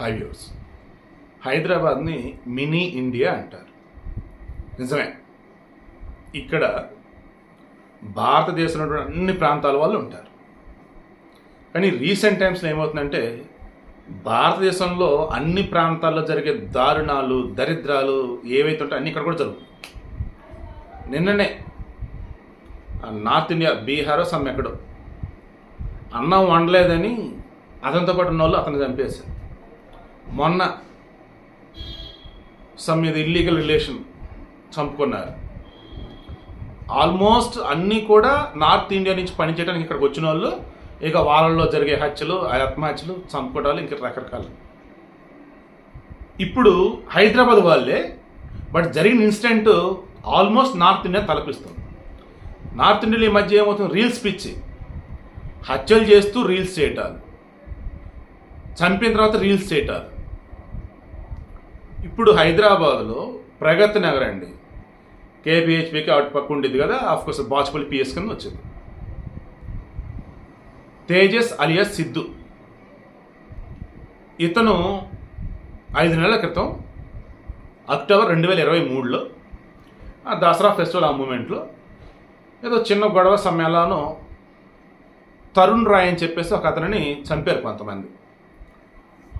హైవ్యూస్ హైదరాబాద్ని mini India అంటారు. నిజమే. ఇక్కడ భారతదేశంలో అన్ని ప్రాంతాల వాళ్ళు ఉంటారు. కానీ రీసెంట్ టైమ్స్లో ఏమవుతుందంటే భారతదేశంలో అన్ని ప్రాంతాల్లో జరిగే దారుణాలు దరిద్రాలు ఏవైతే ఉంటాయో అన్ని ఇక్కడ కూడా జరుగుతాయి. నిన్ననే నార్త్ ఇండియా బీహారో సమ్ ఎక్కడో అన్నం వండలేదని అతనితో పాటు ఉన్న వాళ్ళు అతను చంపేశారు. మొన్న సమ్ ఇది ఇల్లీగల్ రిలేషన్ చంపుకున్నారు. ఆల్మోస్ట్ అన్నీ కూడా నార్త్ ఇండియా నుంచి పనిచేయడానికి ఇక్కడికి వచ్చిన వాళ్ళు ఇక వాళ్ళల్లో జరిగే హత్యలు ఆత్మహత్యలు చంపుకోవడాలు ఇంకా రకరకాలు. ఇప్పుడు హైదరాబాద్ వాళ్ళే బట్ జరిగిన ఇన్సిడెంట్ ఆల్మోస్ట్ నార్త్ ఇండియా తలపిస్తుంది. నార్త్ ఇండియాలో ఈ మధ్య ఏమవుతుంది? రీల్స్ పిచ్చి. హత్యలు చేస్తూ రీల్స్ చేయటాలు. చంపిన తర్వాత రీల్స్ చేయటాలు. ఇప్పుడు హైదరాబాద్లో ప్రగతి నగర్ అండి. కేబిహెచ్పికి అటు పక్క ఉండేది కదా ఆఫ్ కోర్స్ బాచుపల్లి పిఎస్ కింద వచ్చింది. తేజస్ అలియాస్ సిద్ధు. ఇతను ఐదు నెలల క్రితం అక్టోబర్ రెండు వేల ఇరవై మూడులో ఆ దసరా ఫెస్టివల్ ఆ మూమెంట్లో ఏదో చిన్న గొడవ సమయంలోనూ తరుణ్ రాయ్ అని చెప్పేసి ఒక అతనిని చంపారు కొంతమంది.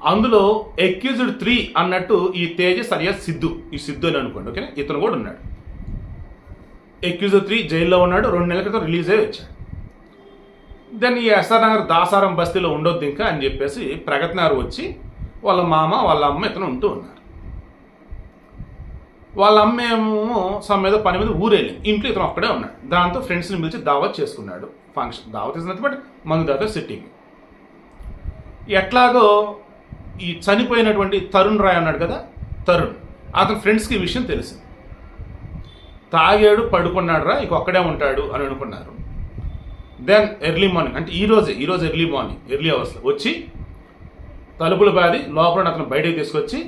అందులో ఎక్యూజ్డ్ త్రీ అన్నట్టు ఈ తేజ సరియా సిద్ధు. ఈ సిద్ధు అని అనుకోండి ఓకే ఇతను కూడా ఉన్నాడు. ఎక్యూజ్డ్ త్రీ జైల్లో ఉన్నాడు రెండు నెలల క్రితం రిలీజ్ అయ్యి వచ్చాడు. దెన్ ఈ ఎస్ఆర్ నగర్ దాసారం బస్తీలో ఉండొద్దు ఇంకా అని చెప్పేసి ప్రగతి నగర్ వచ్చి వాళ్ళ మామ వాళ్ళ అమ్మ ఇతను ఉంటూ ఉన్నారు. వాళ్ళ అమ్మ ఏమో సమ్ మీద పని మీద ఊరేళ్ళింది. ఇంట్లో ఇతను ఒక్కడే ఉన్నాడు. దాంతో ఫ్రెండ్స్ని పిలిచి దావత్ చేసుకున్నాడు. ఫంక్షన్ దావత్ ఇస్ బట్ మందు దాకా సిట్టింగ్ ఎట్లాగో ఈ చనిపోయినటువంటి తరుణ్ రాయ్ అన్నాడు కదా తరుణ్. అతని ఫ్రెండ్స్కి ఈ విషయం తెలిసింది తాగాడు పడుకున్నాడు రా ఇక ఒక్కడే ఉంటాడు అని అనుకున్నారు. దెన్ ఎర్లీ మార్నింగ్ అంటే ఈరోజే ఈరోజు ఎర్లీ మార్నింగ్ ఎర్లీ అవర్స్లో వచ్చి తలుపులు బాది లోపల అతను బయటకు తీసుకొచ్చి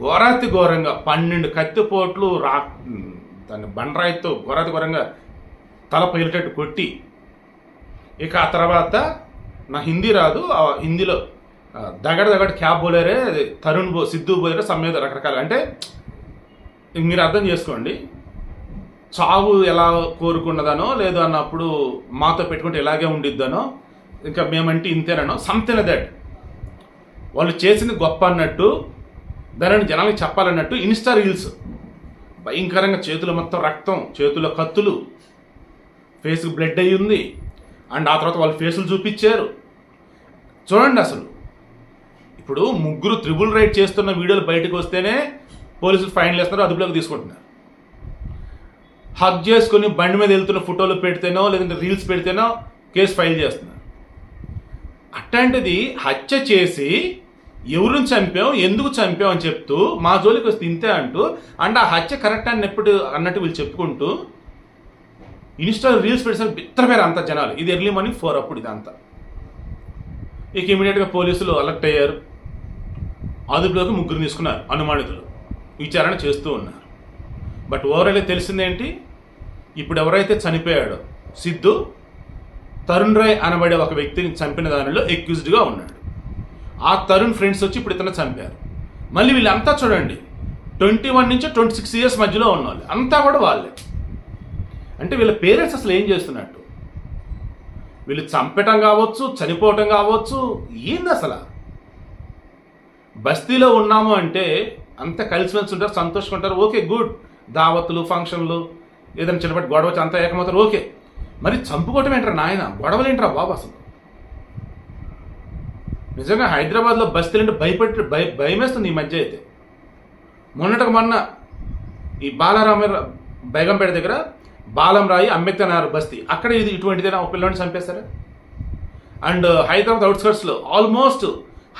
ఘోరాతి ఘోరంగా పన్నెండు కత్తిపోట్లు రా దాన్ని బండరాయితో ఘోరాతి ఘోరంగా తల పగిలేటట్టు కొట్టి ఇక ఆ తర్వాత నా హిందీ రాదు ఆ హిందీలో దగడ దగడ క్యాబ్ బోలేరే తరుణ్ బో సిద్ధు బోలేరే సమ్మేద రకరకాల. అంటే మీరు అర్థం చేసుకోండి. చావు ఎలా కోరుకున్నదనో లేదు అన్నప్పుడు మాతో పెట్టుకుంటే ఇలాగే ఉండిద్దనో ఇంకా మేమంటే ఇంతేనో సంథింగ్ దట్ వాళ్ళు చేసింది గొప్ప అన్నట్టు దానిని జనానికి చెప్పాలన్నట్టు ఇన్స్టా రీల్స్ భయంకరంగా చేతులు మొత్తం రక్తం చేతుల్లో కత్తులు. ఫేస్కి బ్లడ్ అయ్యి ఉంది. అండ్ ఆ తర్వాత వాళ్ళు ఫేసులు చూపించారు. చూడండి అసలు. ఇప్పుడు ముగ్గురు త్రిబుల్ రైడ్ చేస్తున్న వీడియోలు బయటకు వస్తేనే పోలీసులు ఫైన్లు వేస్తున్నారు అదుపులోకి తీసుకుంటున్నారు. హక్ చేసుకుని బండి మీద వెళ్తున్న ఫోటోలు పెడితేనో లేదంటే రీల్స్ పెడితేనో కేసు ఫైల్ చేస్తున్నారు. అట్లాంటిది హత్య చేసి ఎవరిని చంపాం ఎందుకు చంపాం అని చెప్తూ మా జోలికి వస్తే ఇంతే అంటూ అండ్ ఆ హత్య కరెక్ట్ అని ఎప్పుడు అన్నట్టు వీళ్ళు చెప్పుకుంటూ ఇన్స్టా రీల్స్ పెట్టేసరికి బిత్తరపేరు అంత జనాలు. ఇది ఎర్లీ మార్నింగ్ ఫోర్ అప్పుడు ఇదంతా. ఇక ఇమీడియట్గా పోలీసులు అలర్ట్ అయ్యారు. అదుపులోకి ముగ్గురు తీసుకున్నారు అనుమానితులు విచారణ చేస్తూ ఉన్నారు. బట్ ఓవరాల్ తెలిసిందేంటి? ఇప్పుడు ఎవరైతే చనిపోయాడో సిద్ధు తరుణ్ రాయ్ అనబడే ఒక వ్యక్తిని చంపిన దానిలో ఎక్యూజ్డ్గా ఉన్నాడు. ఆ తరుణ్ ఫ్రెండ్స్ వచ్చి ఇప్పుడు ఇతను చంపారు. మళ్ళీ వీళ్ళంతా చూడండి ట్వంటీ వన్ నుంచి ట్వంటీ సిక్స్ ఇయర్స్ మధ్యలో ఉన్నవాళ్ళు అంతా కూడా వాళ్ళే. అంటే వీళ్ళ పేరెంట్స్ అసలు ఏం చేస్తున్నట్టు? వీళ్ళు చంపటం కావచ్చు చనిపోవటం కావచ్చు ఏంది అసలు? బస్తీలో ఉన్నాము అంటే అంత కలిసిమెలిసి ఉంటారు సంతోషంగా ఉంటారు. Okay good. దావత్తులు ఫంక్షన్లు ఏదైనా చిన్నపాటి గొడవ వచ్చి అంతా ఏకమవుతారు. ఓకే. మరి చంపుకోవటం ఏంట్రా నాయన? గొడవలు ఏంట్రా బాబు అసలు? నిజంగా హైదరాబాద్లో బస్తీలు అంటే భయపెట్టి భయ భయమేస్తుంది ఈ మధ్య అయితే. మొన్నటికి మొన్న ఈ బాలారామ బేగంపేట దగ్గర బాలం రాయి అంబేద్కర్ నగర్ బస్తీ అక్కడ ఇది ఇటువంటిదేనా ఒక పిల్లని చంపేస్తారు అండ్ హైదరాబాద్ అవుట్స్కట్స్లో ఆల్మోస్ట్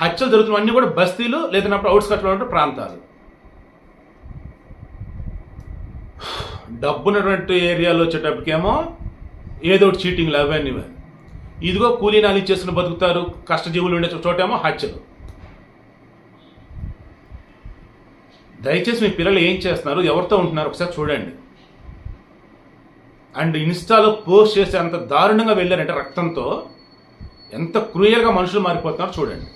హత్యలు జరుగుతున్నవన్నీ కూడా బస్తీలు లేదన్నప్పుడు అవుట్స్కట్లో ఉన్న ప్రాంతాలు. డబ్బున్నటువంటి ఏరియాలో వచ్చేటప్పటికేమో ఏదో ఒకటి చీటింగ్లు అవన్నీ ఇదిగో కూలీ నాలి చేసుకుని బతుకుతారు కష్టజీవులు ఉండే చోటేమో హత్యలు. దయచేసి మీ పిల్లలు ఏం చేస్తున్నారు? ఎవరితో ఉంటున్నారు? ఒకసారి చూడండి. అండ్ ఇన్స్టాలో పోస్ట్ చేసే అంత దారుణంగా వెళ్ళారంటే రక్తంతో ఎంత క్రూయల్గా మనుషులు మారిపోతున్నారో చూడండి.